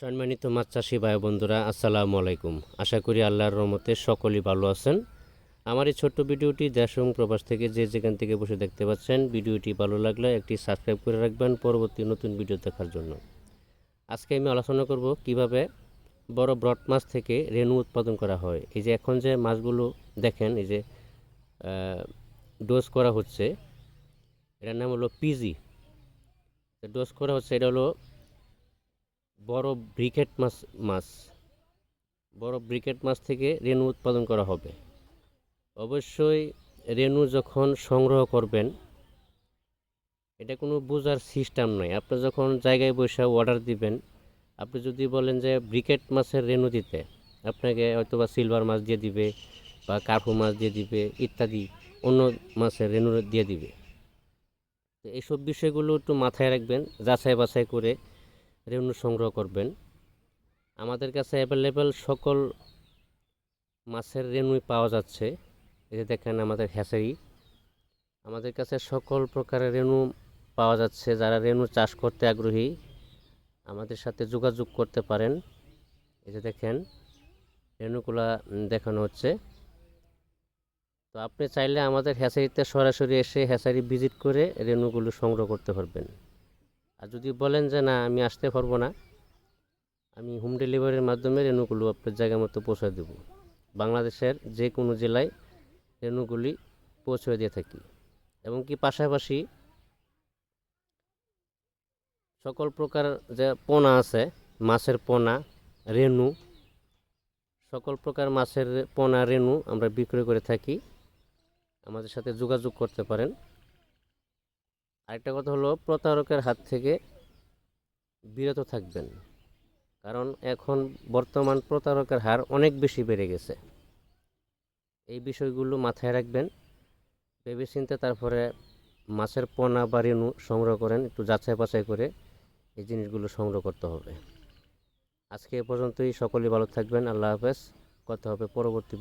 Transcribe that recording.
সম্মানিত মাছ চাষি ভাই বন্ধুরা, আসসালামু আলাইকুম। আশা করি আল্লাহর রহমতে সকলেই ভালো আছেন। আমার এই ছোট্ট ভিডিওটি দেশ এবং প্রবাস থেকে যে যেখান থেকে বসে দেখতে পাচ্ছেন, ভিডিওটি ভালো লাগলে একটি সাবস্ক্রাইব করে রাখবেন পরবর্তী নতুন ভিডিও দেখার জন্য। আজকে আমি আলোচনা করব কীভাবে বড় ব্রড মাছ থেকে রেণু উৎপাদন করা হয়। এই যে এখন যে মাছগুলো দেখেন, এই যে ডোজ করা হচ্ছে, এটার নাম হলো পিজি। ডোজ করা হচ্ছে, এটা হলো বড় ব্রিকেট মাছ মাছ। বড় ব্রিকেট মাছ থেকে রেণু উৎপাদন করা হবে। অবশ্যই রেণু যখন সংগ্রহ করবেন, এটা কোনো বোঝার সিস্টেম নয়। আপনি যখন জায়গায় বসে অর্ডার দিবেন, আপনি যদি বলেন যে ব্রিকেট মাছের রেণু দিতে, আপনাকে হয়তো বা সিলভার মাছ দিয়ে দিবে বা কার্পু মাছ দিয়ে দিবে, ইত্যাদি অন্য মাছের রেণু দিয়ে দিবে। তো এইসব বিষয়গুলো একটু মাথায় রাখবেন যাচাই বাছাই করে রেণু সংগ্রহ করবেন। আমাদের কাছে অ্যাভেলেবেল সকল মাছের রেণুই পাওয়া যাচ্ছে। এই যে দেখেন আমাদের হ্যাচারি। আমাদের কাছে সকল প্রকারের রেণু পাওয়া যাচ্ছে। যারা রেণু চাষ করতে আগ্রহী, আমাদের সাথে যোগাযোগ করতে পারেন। এই যে দেখেন রেণুগুলা দেখানো হচ্ছে। তো আপনি চাইলে আমাদের হ্যাচারিতে সরাসরি এসে হ্যাচারি ভিজিট করে রেণুগুলো সংগ্রহ করতে পারবেন। আর যদি বলেন যে না, আমি আসতে পারব না, আমি হোম ডেলিভারির মাধ্যমে রেণুগুলো আপনার জায়গা মতো পৌঁছে দেব। বাংলাদেশের যে কোনো জেলায় রেণুগুলি পৌঁছে দিয়ে থাকি। এবং কি পাশাপাশি সকল প্রকার যে পোনা আছে, মাছের পোনা, রেণু, সকল প্রকার মাছের পোনা, রেণু আমরা বিক্রয় করে থাকি। আমাদের সাথে যোগাযোগ করতে পারেন। আরেকটা কথা হলো, প্রতারকের হাত থেকে বিরত থাকবেন। কারণ এখন বর্তমান প্রতারকের হার অনেক বেশি বেড়ে গেছে। এই বিষয়গুলো মাথায় রাখবেন। ভেবেচিন্তে তারপরে মাছের পোনা বা রেণু সংগ্রহ করেন, একটু যাচাই বাছাই করে এই জিনিসগুলো সংগ্রহ করতে হবে। আজকে এ পর্যন্তই, সকলেই ভালো থাকবেন, আল্লাহ হাফেজ। কথা হবে পরবর্তী